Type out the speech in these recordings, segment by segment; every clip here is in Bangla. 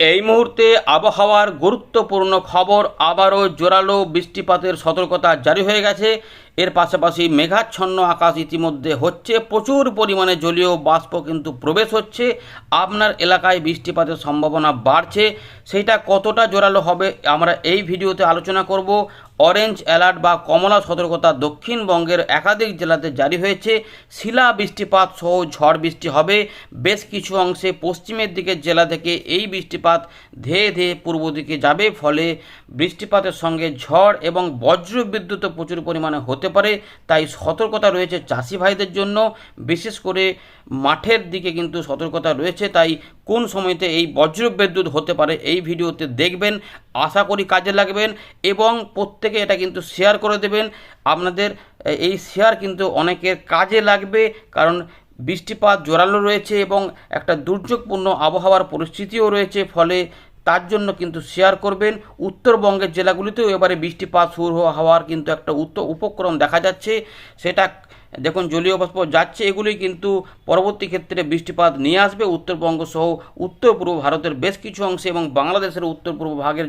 এই মুহূর্তে আবহাওয়ার গুরুত্বপূর্ণ খবর আবারও জোরালো বৃষ্টিপাতের সতর্কতা জারি হয়ে গেছে। এর পাশাপাশি মেঘাচ্ছন্ন আকাশ ইতিমধ্যে হচ্ছে। প্রচুর পরিমাণে জলীয় বাষ্প কিন্তু প্রবেশ হচ্ছে। আপনার এলাকায় বৃষ্টিপাতের সম্ভাবনা বাড়ছে। সেটা কতটা জোরালো হবে আমরা এই ভিডিওতে আলোচনা করব। অরেঞ্জ অ্যালার্ট বা কমলা সতর্কতা দক্ষিণবঙ্গের একাধিক জেলাতে জারি হয়েছে। শিলা বৃষ্টিপাত সহ ঝড় বৃষ্টি হবে। বেশ কিছু অংশে পশ্চিমের দিকের জেলা থেকে এই বৃষ্টিপাত ধেয়ে ধেয়ে পূর্ব দিকে যাবে। ফলে বৃষ্টিপাতের সঙ্গে ঝড় এবং বজ্র বিদ্যুৎও প্রচুর পরিমাণে হতে পারে। তাই সতর্কতা রয়েছে চাষি ভাইদের জন্য। বিশেষ করে মাঠের দিকে কিন্তু সতর্কতা রয়েছে। তাই কোন সময়তে এই বজ্র বিদ্যুৎ হতে পারে এই ভিডিওতে দেখবেন। আশা করি কাজে লাগবেন এবং প্রত্যেকে এটা কিন্তু শেয়ার করে দেবেন। আপনাদের এই শেয়ার কিন্তু অনেকের কাজে লাগবে কারণ বৃষ্টিপাত জোরালো রয়েছে এবং একটা দুর্যোগপূর্ণ আবহাওয়ার পরিস্থিতিও রয়েছে। ফলে তার জন্য কিন্তু শেয়ার করবেন। উত্তরবঙ্গের জেলাগুলিতেও এবারে বৃষ্টিপাত শুরু হওয়ার কিন্তু একটা উত্তর উপক্রম দেখা যাচ্ছে। সেটা দেখুন, জলীয় বাষ্প যাচ্ছে এগুলি কিন্তু পরবর্তী ক্ষেত্রে বৃষ্টিপাত নিয়ে আসবে। উত্তরবঙ্গ সহ উত্তর পূর্ব ভারতের বেশ কিছু অংশে এবং বাংলাদেশের উত্তর পূর্ব ভাগের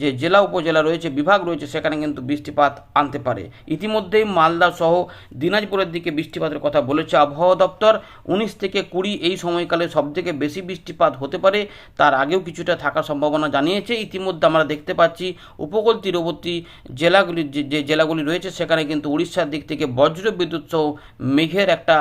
যে জেলা উপজেলা রয়েছে, বিভাগ রয়েছে, সেখানে কিন্তু বৃষ্টিপাত আনতে পারে। ইতিমধ্যেই মালদা সহ দিনাজপুরের দিকে বৃষ্টিপাতের কথা বলেছে আবহাওয়া দপ্তর। উনিশ থেকে কুড়ি এই সময়কালে সবথেকে বেশি বৃষ্টিপাত হতে পারে, তার আগেও কিছুটা থাকার সম্ভাবনা জানিয়েছে। ইতিমধ্যে আমরা দেখতে পাচ্ছি, উপকূল তীরবর্তী জেলাগুলি, যে যে জেলাগুলি রয়েছে, সেখানে কিন্তু উড়িষ্যার দিক থেকে বজ্র বিদ্যুৎ সহ মেঘের একটা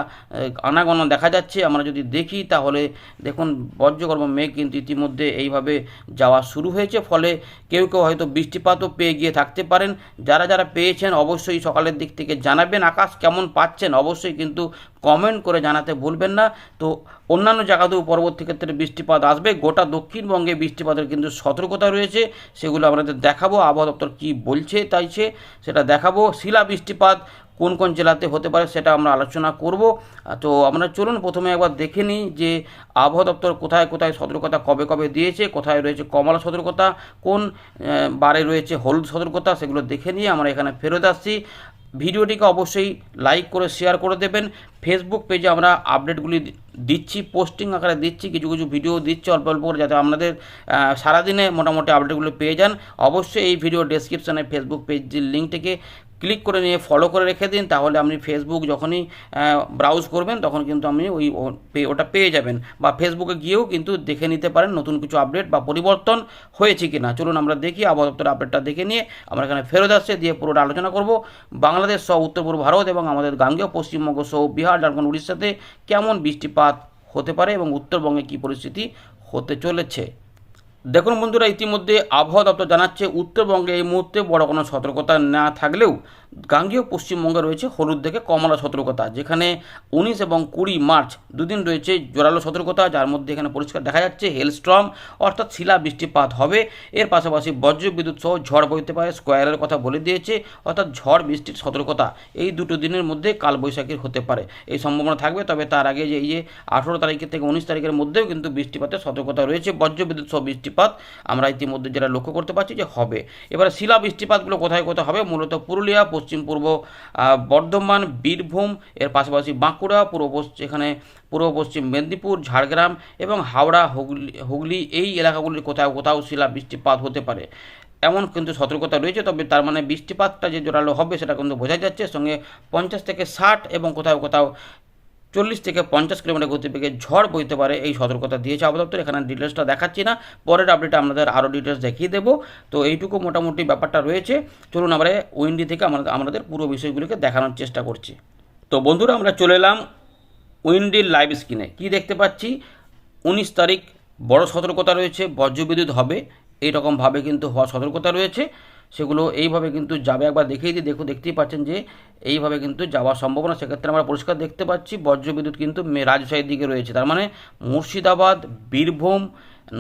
আনাগোনা দেখা যাচ্ছে। আমরা যদি দেখি তাহলে দেখুন, বজ্রগর্ভ মেঘ কিন্তু ইতিমধ্যে এইভাবে যাওয়া শুরু হয়েছে। ফলে কেউ কেউ হয়তো বৃষ্টিপাতও পেয়ে গিয়ে থাকতে পারেন। যারা যারা পেয়েছেন অবশ্যই সকালের দিক থেকে জানাবেন। আকাশ কেমন পাচ্ছেন অবশ্যই কিন্তু কমেন্ট করে জানাতে ভুলবেন না। তো অন্যান্য জায়গাতেও পরবর্তী ক্ষেত্রে বৃষ্টিপাত আসবে। গোটা দক্ষিণবঙ্গে বৃষ্টিপাতের কিন্তু সতর্কতা রয়েছে। সেগুলো আপনাদের দেখাবো। আবহাওয়া দপ্তর কী বলছে তাইছে সেটা দেখাবো। শিলা বৃষ্টিপাত কোন কোন জেলাতে হতে পারে সেটা আমরা আলোচনা করব। তো আমরা চলুন প্রথমে একবার দেখে নিই যে আবহাওয়া দপ্তর কোথায় কোথায় সতর্কতা কবে কবে দিয়েছে, কোথায় রয়েছে কমলা সতর্কতা, কোন বারে রয়েছে হলুদ সতর্কতা সেগুলো দেখে নিয়ে আমরা এখানে ফেরত আসছি। ভিডিওটিকে অবশ্যই লাইক করে, শেয়ার করে দেবেন। ফেসবুক পেজে আমরা আপডেটগুলি দিচ্ছি, পোস্টিং আকারে দিচ্ছি, কিছু কিছু ভিডিও দিচ্ছি অল্প অল্প করে যাতে আপনাদের সারাদিনে মোটামুটি আপডেটগুলো পেয়ে যান। অবশ্যই এই ভিডিও ডেসক্রিপশানে ফেসবুক পেজটির লিঙ্কটিকে ক্লিক করে নিয়ে ফলো করে রেখে দিন, তাহলে আপনি ফেসবুক যখনই ব্রাউজ করবেন, তখন কিন্তু আপনি ওই ওটা পেয়ে যাবেন। বা ফেসবুকে গিয়েও কিন্তু দেখে নিতে পারেন নতুন কিছু আপডেট বা পরিবর্তন হয়েছে কি না চলুন আমরা দেখি আবহাওয়া দপ্তরের আপডেটটা দেখে নিয়ে আমরা এখানে ফেরত আসছে, দিয়ে পুরোটা আলোচনা করব। বাংলাদেশ সহ উত্তর পূর্ব ভারত এবং আমাদের গাঙ্গেয়, পশ্চিমবঙ্গ সহ বিহার, ঝাড়খণ্ড, উড়িষ্যাতে কেমন বৃষ্টিপাত হতে পারে এবং উত্তরবঙ্গে কী পরিস্থিতি হতে চলেছে? দেখুন বন্ধুরা ইতিমধ্যে আবহাওয়া দপ্তর জানাচ্ছে উত্তরবঙ্গে এই মুহূর্তে বড় কোনো সতর্কতা না থাকলেও গাঙ্গেয় পশ্চিমবঙ্গে রয়েছে হলুদ থেকে কমলা সতর্কতা, যেখানে উনিশ এবং কুড়ি মার্চ দুদিন রয়েছে জোরালো সতর্কতা, যার মধ্যে এখানে পরিষ্কার দেখা যাচ্ছে হেলস্ট্রম অর্থাৎ শিলা বৃষ্টিপাত হবে। এর পাশাপাশি বজ্র বিদ্যুৎ সহ ঝড় বইতে পারে, স্কোয়ারের কথা বলে দিয়েছে, অর্থাৎ ঝড় বৃষ্টির সতর্কতা। এই দুটো দিনের মধ্যে কালবৈশাখীর হতে পারে। এই সম্ভাবনা থাকবে, তবে তার আগে যে এই যে আঠেরো তারিখের থেকে উনিশ তারিখের মধ্যেও কিন্তু বৃষ্টিপাতের সতর্কতা রয়েছে বজ্র বিদ্যুৎ সহ বৃষ্টিপাত। আমরা ইতিমধ্যে যেটা লক্ষ্য করতে পারছি যে হবে। এবারে শিলা বৃষ্টিপাতগুলো কোথায় কোথায় হবে? মূলত পুরুলিয়া পশ্চিম পূর্ব বর্ধমান, বীরভূম, এর পাশাপাশি বাঁকুড়া, পূর্ব পশ্চিম এখানে পূর্ব পশ্চিম মেদিনীপুর, ঝাড়গ্রাম এবং হাওড়া, হুগলি হুগলি এই এলাকাগুলির কোথাও কোথাও শিলা বৃষ্টিপাত হতে পারে। এমন কিন্তু সতর্কতা রয়েছে, তবে তার মানে বৃষ্টিপাতটা যে জোরালো হবে সেটা কিন্তু বোঝা যাচ্ছে। সঙ্গে পঞ্চাশ থেকে ষাট এবং কোথাও কোথাও চল্লিশ থেকে পঞ্চাশ কিলোমিটার গতিবেগে ঝড় বইতে পারে এই সতর্কতা দিয়েছে আবহাওয়া দপ্তর। এখানে ডিটেলসটা দেখাচ্ছি না। পরের আপডেটে আপনাদের আরও ডিটেলস দেখিয়ে দেবো। তো এইটুকু মোটামুটি ব্যাপারটা রয়েছে। চলুন আমরা উইন্ডি থেকে আমাদের আমাদের পুরো বিষয়গুলিকে দেখানোর চেষ্টা করছি। তো বন্ধুরা, আমরা চলে এলাম উইন্ডির লাইভ স্ক্রিনে কি দেখতে পাচ্ছি? উনিশ তারিখ, বড় সতর্কতা রয়েছে, বজ্রবিদ্যুৎ হবে এইরকমভাবে কিন্তু হওয়ার সতর্কতা রয়েছে। সেগুলো এইভাবে কিন্তু যাবে। একবার দেখেই দিই দেখো দেখতেই পাচ্ছেন যে এইভাবে কিন্তু যাওয়ার সম্ভাবনা। সেক্ষেত্রে আমরা পরিষ্কার দেখতে পাচ্ছি, বজ্রবিদ্যুৎ কিন্তু রাজশাহীর দিকে রয়েছে। তার মানে মুর্শিদাবাদ, বীরভূম,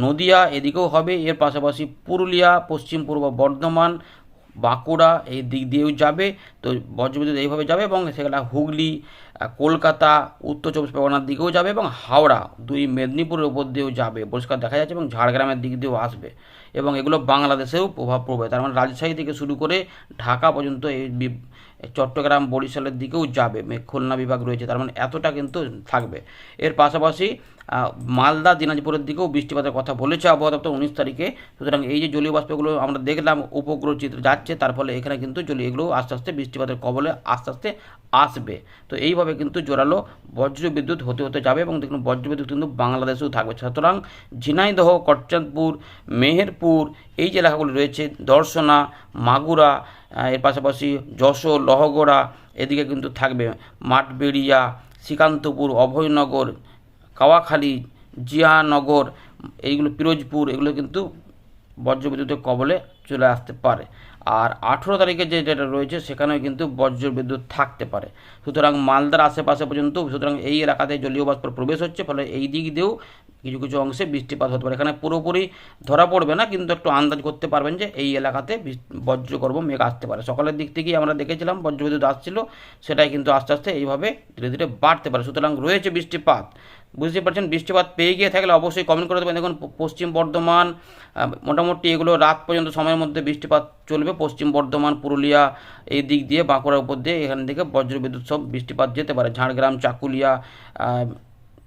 নদিয়া এদিকেও হবে। এর পাশাপাশি পুরুলিয়া, পশ্চিম পূর্ব বর্ধমান বাঁকুড়া এই দিক দিয়েও যাবে, তো বজ্রবিদ্যুৎ এইভাবে যাবে এবং সেখানে হুগলি কলকাতা, উত্তর চব্বিশ পরগনার দিকেও যাবে এবং হাওড়া দুই মেদিনীপুরের উপর দিয়েও যাবে। পরিষ্কার দেখা যাচ্ছে এবং ঝাড়গ্রামের দিক দিয়েও আসবে এবং এগুলো বাংলাদেশেও প্রভাব পড়বে। তার মানে রাজশাহী থেকে শুরু করে ঢাকা পর্যন্ত এই চট্টগ্রাম, বরিশালের দিকেও যাবে। খুলনা বিভাগ রয়েছে, তার মানে এতটা কিন্তু থাকবে। এর পাশাপাশি মালদা, দিনাজপুরের দিকেও বৃষ্টিপাতের কথা বলেছে আবহাওয়া দপ্তর উনিশ তারিখে। সুতরাং এই যে জলীয় বাষ্পগুলো আমরা দেখলাম, উপগ্রহ চিত্র যাচ্ছে, তার ফলে এখানে কিন্তু জলীয় এগুলো আস্তে আস্তে বৃষ্টিপাতের কবলে আস্তে আস্তে আসবে। তো এইভাবে কিন্তু জোরালো বজ্র বিদ্যুৎ হতে হতে যাবে এবং দেখুন বজ্র বিদ্যুৎ কিন্তু বাংলাদেশেও থাকবে। সুতরাং ঝিনাইদহ কটচাঁদপুর মেহেরপুর এই যে এলাকাগুলি রয়েছে, দর্শনা, মাগুরা এর পাশাপাশি যশোর, লহগড়া এদিকে কিন্তু থাকবে। মাঠবেড়িয়া, শ্রীকান্তপুর, অভয়নগর কাওয়াখালী, জিয়ানগর, এইগুলো পিরোজপুর, এগুলো কিন্তু বজ্রবিদ্যুতের কবলে চলে আসতে পারে। আর আঠেরো তারিখে যে যেটা রয়েছে, সেখানেও কিন্তু বজ্র বিদ্যুৎ থাকতে পারে। সুতরাং মালদার আশেপাশে পর্যন্ত, সুতরাং এই এলাকাতে জলীয় বাষ্প প্রবেশ হচ্ছে, ফলে এই দিক দিয়েও কিছু কিছু অংশে বৃষ্টিপাত হতে পারে। এখানে পুরোপুরি ধরা পড়বে না, কিন্তু একটু আন্দাজ করতে পারবেন যে এই এলাকাতে বজ্রগর্ভ মেঘ আসতে পারে। সকালের দিক থেকেই আমরা দেখেছিলাম, বজ্রবিদ্যুৎ আসছিল, সেটাই কিন্তু আস্তে আস্তে এইভাবে ধীরে ধীরে বাড়তে পারে। সুতরাং রয়েছে বৃষ্টিপাত। বুঝতে পারছেন, বৃষ্টিপাত পেয়ে গিয়ে থাকলে অবশ্যই কমেন্ট করে দেবেন। দেখুন, পশ্চিম বর্ধমান মোটামুটি এগুলো রাত পর্যন্ত সময়ের মধ্যে বৃষ্টিপাত চলবে। পশ্চিম বর্ধমান, পুরুলিয়া, এই দিক দিয়ে, বাঁকুড়ার উপর দিয়ে এখান থেকে বজ্রবিদ্যুৎ সব বৃষ্টিপাত যেতে পারে। ঝাড়গ্রাম, চাকুলিয়া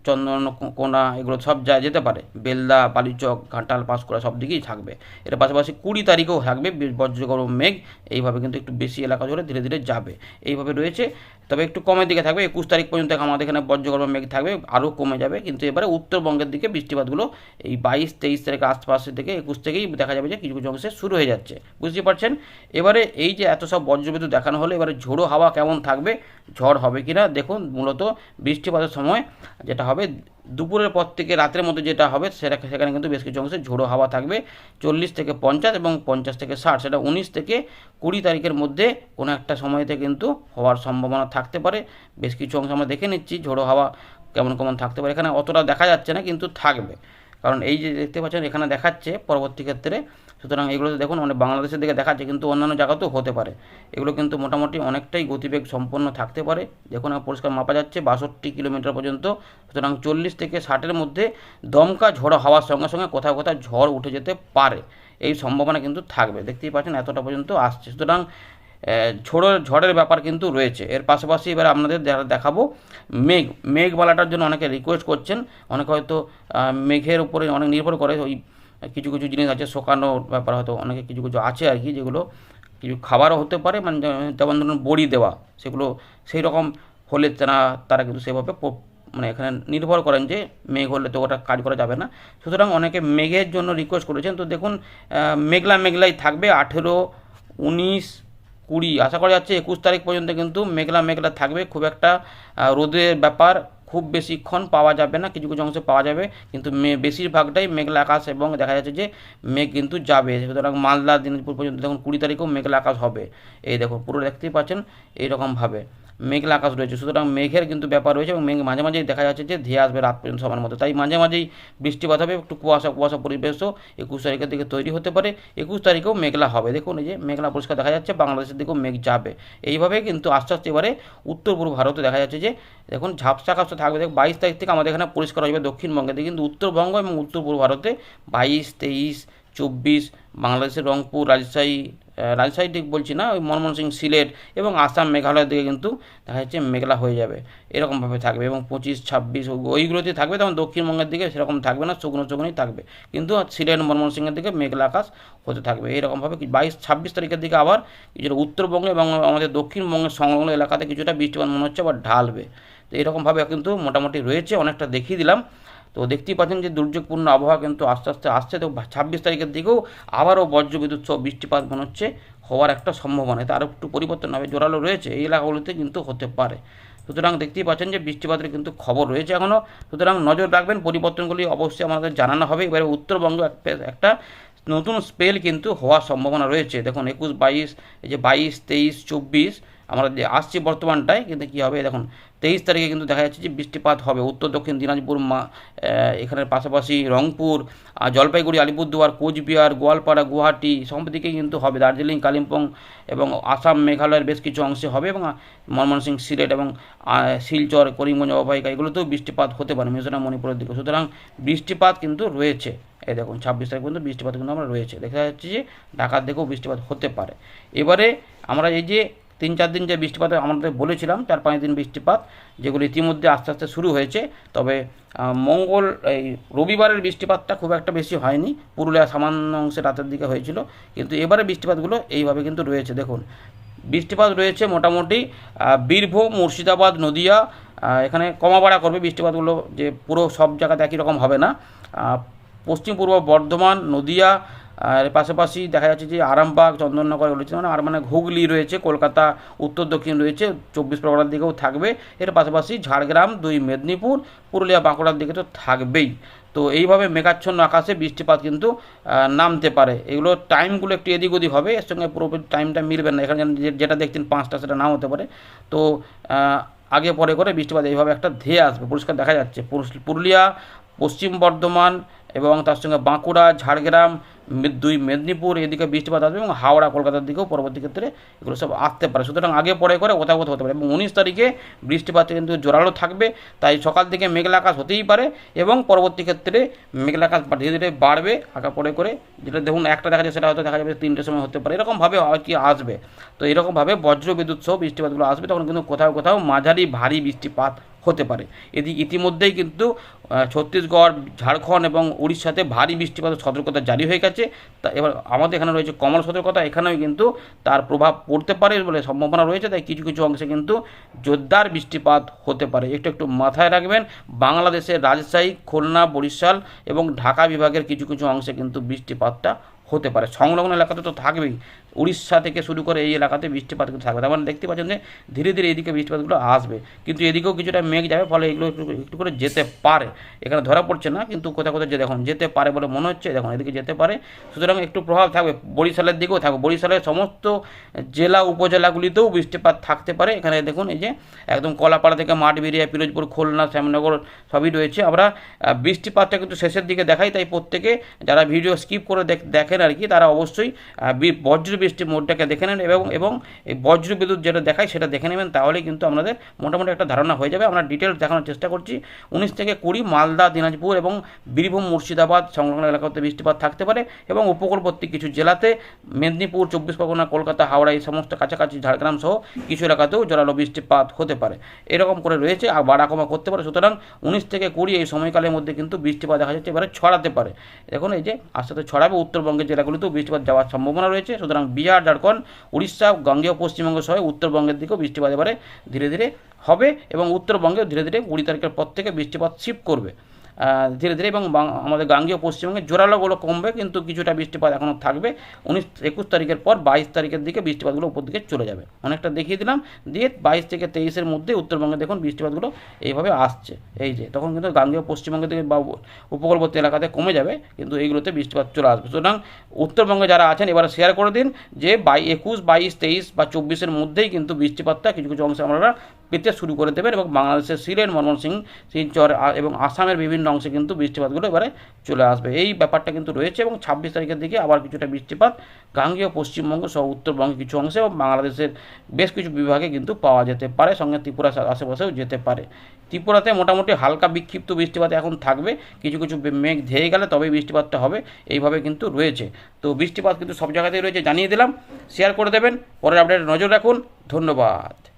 চন্দনকোনা এগুলো সব যা যেতে পারে। বেলদা, বালিচক, ঘাটাল, পাঁশকুড়া সব দিকেই থাকবে। এর পাশাপাশি কুড়ি তারিখেও থাকবে বি- বজ্রগর্ভ মেঘ। এইভাবে কিন্তু একটু বেশি এলাকা জুড়ে ধীরে ধীরে যাবে। এইভাবে রয়েছে। তবে একটু কমের দিকে থাকবে। একুশ তারিখ পর্যন্ত আমাদের এখানে বজ্রগর্ভ মেঘ থাকবে, আরও কমে যাবে। কিন্তু এবারে উত্তরবঙ্গের দিকে বৃষ্টিপাতগুলো এই বাইশ, তেইশ তারিখের আশপাশের থেকে একুশ থেকেই দেখা যাবে যে কিছু কিছু অংশে শুরু হয়ে যাচ্ছে। বুঝতে পারছেন? এবারে এই যে এত সব বজ্রবিদ্যুৎ দেখানো হলো, এবারে ঝোড়ো হাওয়া কেমন থাকবে? ঝড় হবে কিনা, দেখুন, মূলত বৃষ্টিপাতের সময় যেটা হবে, দুপুরের পর থেকে রাতের মধ্যে যেটা হবে, সেটা সেখানে কিন্তু বেশ কিছু অংশে ঝোড়ো হাওয়া থাকবে, চল্লিশ থেকে পঞ্চাশ এবং পঞ্চাশ থেকে ষাট, সেটা উনিশ থেকে কুড়ি তারিখের মধ্যে কোনো একটা সময়তে কিন্তু হওয়ার সম্ভাবনা থাকতে পারে। বেশ কিছু অংশ আমরা দেখে নিচ্ছি, ঝোড়ো হাওয়া কেমন কেমন থাকতে পারে, এখানে অতটা দেখা যাচ্ছে না, কিন্তু থাকবে। কারণ এই যে দেখতে পাচ্ছেন, এখানে দেখাচ্ছে পরবর্তী ক্ষেত্রে। সুতরাং এগুলো দেখুন অনেক বাংলাদেশের দিকে দেখাচ্ছে, কিন্তু অন্যান্য জায়গাতেও হতে পারে। এগুলো কিন্তু মোটামুটি অনেকটাই গতিবেগ সম্পন্ন থাকতে পারে। দেখুন পরিষ্কার মাপা যাচ্ছে, বাষট্টি কিলোমিটার পর্যন্ত। সুতরাং চল্লিশ থেকে ষাটের মধ্যে দমকা ঝড়ো হওয়ার সঙ্গে সঙ্গে কোথাও কোথাও ঝড় উঠে যেতে পারে। এই সম্ভাবনা কিন্তু থাকবে। দেখতেই পাচ্ছেন, এতটা পর্যন্ত আসছে। সুতরাং আহ, ঝড়ের ব্যাপার কিন্তু রয়েছে। এর পাশাপাশি এবার আপনাদের দেখা- দেখাবো মেঘ। মেঘবালাটার জন্য অনেকে রিকোয়েস্ট করছেন। অনেকে হয়তো মেঘের উপরে অনেক নির্ভর করে। ওই কিছু কিছু জিনিস আছে শোকানোর ব্যাপার হয়তো অনেকে কিছু কিছু আছে আর কি যেগুলো কিছু খাবারও হতে পারে। মানে যেমন ধরুন বড়ি দেওয়া সেগুলো সেই রকম হলে তারা তারা কিন্তু সেভাবে মানে এখানে নির্ভর করেন যে মেঘ হলে তো ওটা কাজ করা যাবে না। সুতরাং অনেকে মেঘের জন্য রিকোয়েস্ট করেছেন। তো দেখুন মেঘলা মেঘলাই থাকবে। আঠেরো উনিশ কুড়ি, আশা করা যাচ্ছে একুশ তারিখ পর্যন্ত কিন্তু মেঘলা মেঘলা থাকবে, খুব একটা রোদের ব্যাপার খুব বেশিক্ষণ পাওয়া যাবে না, কিছু কিছু অংশে পাওয়া যাবে, কিন্তু বেশিরভাগটাই মেঘলা আকাশ এবং দেখা যাচ্ছে যে মেঘ কিন্তু যাবে, সুতরাং মালদা, দিনাজপুর পর্যন্ত দেখুন কুড়ি তারিখেও মেঘলা আকাশ হবে, এই দেখুন, পুরো দেখতেই পাচ্ছেন, এইরকমভাবে। মেঘলা আকাশ রয়েছে। সুতরাং মেঘের কিন্তু ব্যাপার রয়েছে এবং মেঘ মাঝে মাঝেই দেখা যাচ্ছে যে ধেয়ে আসবে রাত পর্যন্ত সময়ের মধ্যে। তাই মাঝে মাঝেই বৃষ্টিপাত হবে, একটু কুয়াশা কুয়াশা পরিবেশও একুশ তারিখের দিকে তৈরি হতে পারে। একুশ তারিখেও মেঘলা হবে। দেখুন, এই যে মেঘলা পরিষ্কার দেখা যাচ্ছে, বাংলাদেশের দিকেও মেঘ যাবে। এইভাবে কিন্তু আস্তে আস্তে এবারে উত্তর পূর্ব ভারতে দেখা যাচ্ছে যে, দেখুন, ঝাপসা খাপসা থাকবে। দেখ বাইশ তারিখ থেকে আমাদের এখানে পরিষ্কার হয়ে যাবে দক্ষিণবঙ্গে কিন্তু উত্তরবঙ্গ এবং উত্তর পূর্ব ভারতে বাইশ, তেইশ চব্বিশ, বাংলাদেশের রংপুর, রাজশাহী রাজশাহী ঠিক বলছি না, ওই ময়মনসিংহ সিলেট এবং আসাম, মেঘালয়ের দিকে কিন্তু দেখা যাচ্ছে মেঘলা হয়ে যাবে, এরকমভাবে থাকবে এবং পঁচিশ, ছাব্বিশ ওইগুলোতে থাকবে তখন দক্ষিণবঙ্গের দিকে সেরকম থাকবে না, শুকনো শুকনোই থাকবে, কিন্তু সিলেট ময়মনসিংহের দিকে মেঘলা আকাশ হতে থাকবে, এরকমভাবে বাইশ, ছাব্বিশ তারিখের দিকে আবার কিছুটা উত্তরবঙ্গে এবং আমাদের দক্ষিণবঙ্গের সংলগ্ন এলাকাতে কিছুটা বৃষ্টিপাত মনে হচ্ছে আবার ঢালবে, তো এরকমভাবে কিন্তু মোটামুটি রয়েছে, অনেকটা দেখিয়ে দিলাম তো দেখতেই পাচ্ছেন যে দুর্যোগপূর্ণ আবহাওয়া কিন্তু আস্তে আস্তে আসছে। তো ছাব্বিশ তারিখের দিকেও আবারও বজ্রবিদ্যুৎ সহ বৃষ্টিপাত মনে হচ্ছে, হওয়ার একটা সম্ভাবনা। তার একটু পরিবর্তন হবে, জোরালো রয়েছে। এই এলাকাগুলিতে কিন্তু হতে পারে। সুতরাং দেখতেই পাচ্ছেন যে বৃষ্টিপাতের কিন্তু খবর রয়েছে এখনও সুতরাং নজর রাখবেন, পরিবর্তনগুলি অবশ্যই আমাদের জানানো হবে। এবারে উত্তরবঙ্গ একটা নতুন স্পেল কিন্তু হওয়ার সম্ভাবনা রয়েছে। দেখুন, একুশ, বাইশ, এই যে বাইশ, তেইশ, চব্বিশ আমরা যে আসছি বর্তমানটায় কিন্তু কী হবে দেখুন তেইশ তারিখে কিন্তু দেখা যাচ্ছে যে বৃষ্টিপাত হবে। উত্তর দক্ষিণ দিনাজপুর মা এখানের পাশাপাশি রংপুর জলপাইগুড়ি আলিপুরদুয়ার কোচবিহার গোয়ালপাড়া গুয়াহাটি সব দিকে কিন্তু হবে। দার্জিলিং কালিম্পং এবং আসাম মেঘালয়ের বেশ কিছু অংশে হবে এবং আহ, ময়মনসিংহ সিলেট এবং শিলচর করিমগঞ্জ অববাহিকা এগুলোতেও বৃষ্টিপাত হতে পারে মিজোরাম মণিপুরের দিকে। সুতরাং বৃষ্টিপাত কিন্তু রয়েছে। এই দেখুন ছাব্বিশ তারিখ পর্যন্ত বৃষ্টিপাত কিন্তু আমরা রয়েছে। দেখা যাচ্ছে যে ঢাকার দিকেও বৃষ্টিপাত হতে পারে। এবারে আমরা এই যে তিন চার দিন যে বৃষ্টিপাত আমাদের বলেছিলাম, চার, পাঁচ দিন বৃষ্টিপাত, যেগুলো ইতিমধ্যে আস্তে আস্তে শুরু হয়েছে। তবে মঙ্গল, এই রবিবারের বৃষ্টিপাতটা খুব একটা বেশি হয়নি। পুরুলিয়া সামান্য অংশে রাতের দিকে হয়েছিল। কিন্তু এবারে বৃষ্টিপাতগুলো এইভাবে কিন্তু রয়েছে। দেখুন, বৃষ্টিপাত রয়েছে মোটামুটি বীরভূম, মুর্শিদাবাদ, নদিয়া এখানে কমা বাড়া করবে বৃষ্টিপাতগুলো, যে পুরো সব জায়গাতে একই রকম হবে না। পশ্চিম পূর্ব বর্ধমান, নদিয়া আর পাশাপাশি দেখা যাচ্ছে যে আরামবাগ, চন্দননগর রয়েছে মানে আর মানে হুগলি রয়েছে, কলকাতা, উত্তর, দক্ষিণ রয়েছে, চব্বিশ পরগনার দিকেও থাকবে। এর পাশাপাশি ঝাড়গ্রাম, দুই মেদিনীপুর, পুরুলিয়া, বাঁকুড়ার দিকে তো থাকবেই। তো এইভাবে মেঘাচ্ছন্ন আকাশে বৃষ্টিপাত কিন্তু নামতে পারে। এগুলো টাইমগুলো একটু এদিক ওদিক হবে, এর সঙ্গে পুরোপুরি টাইমটা মিলবে না। এখানে যেটা দেখছেন পাঁচটা, সেটা নাও হতে পারে। তো আগে পরে করে বৃষ্টিপাত এইভাবে একটা ধেয়ে আসবে। পরিষ্কার দেখা যাচ্ছে। পুরুলিয়া, পশ্চিম বর্ধমান এবং তার সঙ্গে বাঁকুড়া, ঝাড়গ্রাম দুই মেদিনীপুর, এদিকে বৃষ্টিপাত আসবে এবং হাওড়া, কলকাতার দিকেও পরবর্তী ক্ষেত্রে এগুলো সব আসতে পারে। সুতরাং আগে পরে করে কোথাও হতে পারে এবং উনিশ তারিখে বৃষ্টিপাত কিন্তু জোরালো থাকবে, তাই সকাল থেকে মেঘলা আকাশ হতেই পারে এবং পরবর্তী ক্ষেত্রে মেঘলা আকাশ ধীরে ধীরে বাড়বে আঁকা পরে করে যেটা দেখুন একটা দেখা যাচ্ছে সেটা হয়তো দেখা যাবে তিনটের সময় হতে পারে, এরকমভাবে হয় কি আসবে। তো এরকমভাবে বজ্র বিদ্যুৎ সহ বৃষ্টিপাতগুলো আসবে, তখন কিন্তু কোথাও কোথাও মাঝারি ভারী বৃষ্টিপাত হতে পারে। এদিকে ইতিমধ্যেই কিন্তু ছত্তিশগড়, ঝাড়খণ্ড এবং উড়িষ্যাতে ভারী বৃষ্টিপাতের সতর্কতা জারি হয়ে গেছে। তা এবার আমাদের এখানে রয়েছে কমল সতর্কতা, এখানেও কিন্তু তার প্রভাব পড়তে পারে বলে সম্ভাবনা রয়েছে। তাই কিছু কিছু অংশে কিন্তু জোরদার বৃষ্টিপাত হতে পারে। একটু একটু মাথায় রাখবেন, বাংলাদেশের রাজশাহী, খুলনা, বরিশাল এবং ঢাকা বিভাগের কিছু কিছু অংশে কিন্তু বৃষ্টিপাতটা হতে পারে। সংলগ্ন এলাকাতে তো থাকবেই। উড়িষ্যা থেকে শুরু করে এই এলাকাতে বৃষ্টিপাত কিন্তু থাকবে। তার মানে দেখতে পাচ্ছেন যে ধীরে ধীরে এদিকে বৃষ্টিপাতগুলো আসবে। কিন্তু এদিকেও কিছুটা মেঘ যাবে, ফলে এগুলো একটু একটু করে যেতে পারে। এখানে ধরা পড়ছে না, কিন্তু কোথাও কোথাও যে দেখুন, যেতে পারে বলে মনে হচ্ছে, দেখুন, এদিকে যেতে পারে। সুতরাং একটু প্রভাব থাকবে, বরিশালের দিকেও থাকবে। বরিশালের সমস্ত জেলা উপজেলাগুলিতেও বৃষ্টিপাত থাকতে পারে। এখানে দেখুন এই যে একদম কলাপাড়া থেকে মাঠবেরিয়া, পিরোজপুর, খুলনা, শ্যামনগর সবই রয়েছে। আমরা বৃষ্টিপাতটা কিন্তু শেষের দিকে দেখাই, তাই প্রত্যেকে যারা ভিডিও স্কিপ করে দেখ- দেখেন আর কি, তারা অবশ্যই বজ্র বৃষ্টি মোডটাকে দেখে নেন এবং এবং এই বজ্র বিদ্যুৎ যেটা দেখায় সেটা দেখে নেবেন তাহলে কিন্তু আমাদের মোটামুটি একটা ধারণা হয়ে যাবে। আমরা ডিটেলস দেখানোর চেষ্টা করছি। উনিশ থেকে কুড়ি মালদা, দিনাজপুর এবং বীরভূম, মুর্শিদাবাদ সংলগ্ন এলাকাতে বৃষ্টিপাত থাকতে পারে এবং উপকূলবর্তী কিছু জেলাতে মেদিনীপুর, চব্বিশ পরগনা, কলকাতা, হাওড়া এই সমস্ত কাছাকাছি ঝাড়গ্রাম সহ কিছু এলাকাতেও জোরালো বৃষ্টিপাত হতে পারে। এরকম করে রয়েছে আর বাড়া কমা করতে পারে। সুতরাং উনিশ থেকে কুড়ি এই সময়কালের মধ্যে কিন্তু বৃষ্টিপাত দেখা যাচ্ছে, এবারে ছড়াতে পারে। দেখুন এই যে, আস্তে আস্তে ছড়াবে। উত্তরবঙ্গের জেলাগুলিতেও বৃষ্টিপাত যাওয়ার সম্ভাবনা রয়েছে। সুতরাং বিহার, ঝাড়খণ্ড, উড়িষ্যা গঙ্গেয় পশ্চিমবঙ্গ সহ উত্তরবঙ্গের দিকেও বৃষ্টিপাত এবারে ধীরে ধীরে হবে এবং উত্তরবঙ্গেও ধীরে ধীরে কুড়ি তারিখের পর থেকে বৃষ্টিপাত শিফট করবে। ধীরে ধীরে এবং আমাদের গাঙ্গীয় পশ্চিমবঙ্গে জোরালোগুলো কমবে, কিন্তু কিছুটা বৃষ্টিপাত এখনও থাকবে। উনিশ, একুশ তারিখের পর বাইশ তারিখের দিকে বৃষ্টিপাতগুলো উপর দিকে চলে যাবে। অনেকটা দেখিয়ে দিলাম। দিয়ে বাইশ থেকে তেইশের মধ্যে উত্তরবঙ্গে দেখুন বৃষ্টিপাতগুলো এইভাবে আসছে। এই যে, তখন কিন্তু গাঙ্গীয় পশ্চিমবঙ্গ থেকে বা উপকূলবর্তী এলাকাতে কমে যাবে, কিন্তু এইগুলোতে বৃষ্টিপাত চলে আসবে। সুতরাং উত্তরবঙ্গে যারা আছেন, এবার শেয়ার করে দিন যে বাই, একুশ, বাইশ, তেইশ বা চব্বিশের মধ্যেই কিন্তু বৃষ্টিপাতটা কিছু কিছু অংশে আমরা পেতে শুরু করে দেবেন এবং বাংলাদেশের সিলেট ময়মনসিংহ শিলচর এবং আসামের বিভিন্ন অংশে কিন্তু বৃষ্টিপাতগুলো এবারে চলে আসবে। এই ব্যাপারটা কিন্তু রয়েছে এবং ছাব্বিশ তারিখের দিকে আবার কিছুটা বৃষ্টিপাত গাঙ্গেয়, পশ্চিমবঙ্গ সহ উত্তরবঙ্গে কিছু অংশে এবং বাংলাদেশের বেশ কিছু বিভাগে কিন্তু পাওয়া যেতে পারে। সঙ্গে ত্রিপুরা আশেপাশেও যেতে পারে। ত্রিপুরাতে মোটামুটি হালকা বিক্ষিপ্ত বৃষ্টিপাত এখন থাকবে। কিছু কিছু মেঘ ধেয়ে গেলে তবেই বৃষ্টিপাতটা হবে। এইভাবে কিন্তু রয়েছে। তো বৃষ্টিপাত কিন্তু সব জায়গাতেই রয়েছে জানিয়ে দিলাম। শেয়ার করে দেবেন। পরের আপডেট নজর রাখুন। ধন্যবাদ।